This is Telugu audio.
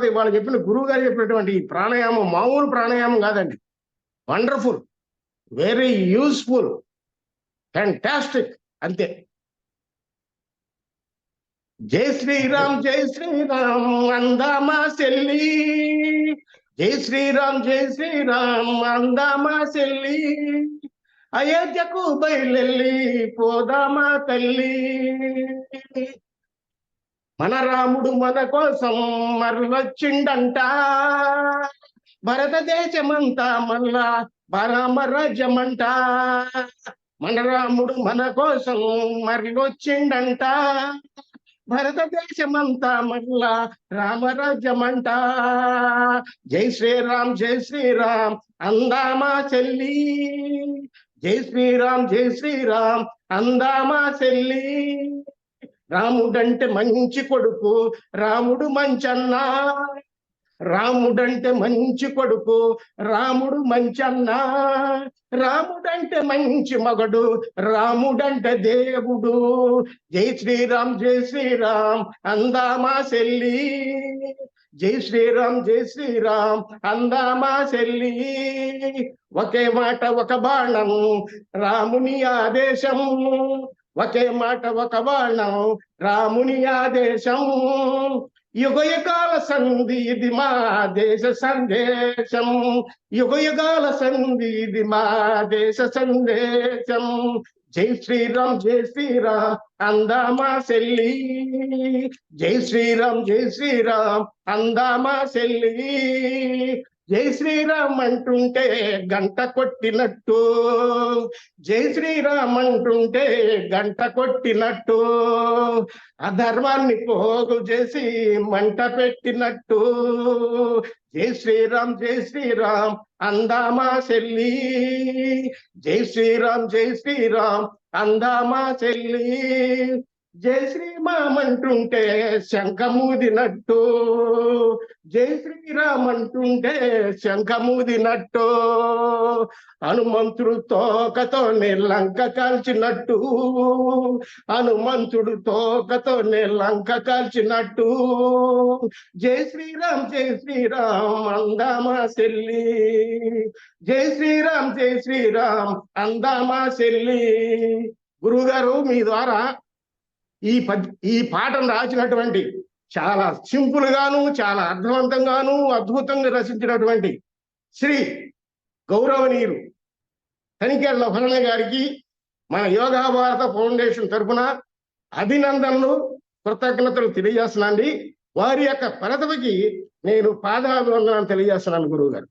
తర్వాత వాళ్ళు చెప్పిన గురువు గారు చెప్పినటువంటి ఈ ప్రాణాయామం మామూలు ప్రాణాయామం కాదండి. వండర్ఫుల్. Very useful. ఫ్యాంటాస్టిక్. అంతే. జై శ్రీరామ్ జై శ్రీరామ్. అందామా చెల్లి జై శ్రీరామ్ జై శ్రీరామ్. అందామా చెల్లి అయోధ్యకు బయలెల్లి పోదామా తల్లి. మన రాముడు మన కోసం మరలొచ్చిండంట. భరతదేశమంతా మళ్ళా రాజ్యమంట మన రాముడు మన కోసం మరలొచ్చిండంట. భరతదేశమంతా మళ్ళా రామరాజ్యమంట. జై శ్రీరామ్ జై శ్రీరామ్ అందామా చెల్లి. జై శ్రీరామ్ జై శ్రీరామ్ అందామా చెల్లి. రాముడంటే మంచి కొడుకు రాముడు మంచన్న. రాముడంటే మంచి కొడుకు రాముడు మంచన్న. రాముడంటే మంచి మగడు రాముడంటే దేవుడు. జై శ్రీరామ్ జై శ్రీరామ్ అందామా చెల్లి జై శ్రీరామ్ జై శ్రీరామ్ అందామా చెల్లి ఒకే మాట ఒక బాణం రాముని ఆదేశం. ఒకే మాట ఒక బాణం రాముని ఆదేశం. యుగ యుగాల సంధి ఇది మా దేశ సందేశం. యుగ యుగాల సంధి ఇది మా దేశ సందేశం. జై శ్రీరామ్ జై శ్రీరామ్ అందామా సెల్లి. జై శ్రీరామ్ జై శ్రీరామ్ అందామా సెల్లి. జై శ్రీరామ్ అంటుంటే గంట కొట్టినట్టు. జై శ్రీరామ్ అంటుంటే గంట కొట్టినట్టు. అధర్మాన్ని పోగు చేసి మంట పెట్టినట్టు. జై శ్రీరామ్ జై శ్రీరామ్ అందామా చెల్లి. జై శ్రీరామ్ జై శ్రీరామ్ అందామా చెల్లి. జై శ్రీమామంటుంటే శంఖమూదినట్టు జై శ్రీరామ్ అంటుంటే శంఖమూదినట్టు హనుమంతుడు తోకతో లంక కాల్చినట్టు. హనుమంతుడు తోకతో లంక కాల్చినట్టు. జై శ్రీరామ్ జై శ్రీరామ్ అందామా చెల్లి. జై శ్రీరామ్ జై శ్రీరామ్ అందామా చెల్లి. గురువుగారు మీ ద్వారా ఈ పద్ ఈ పాటను రాసినటువంటి చాలా సింపుల్ గాను చాలా అర్థవంతంగాను అద్భుతంగా రచించినటువంటి శ్రీ గౌరవనీయులు తనిఖీ భరణ గారికి మన యోగా భారత ఫౌండేషన్ తరఫున అభినందనలు కృతజ్ఞతలు తెలియజేస్తున్నాండి వారి యొక్క పరతవికి నేను పాదాభివందనాలు తెలియజేస్తున్నాను గురువు గారు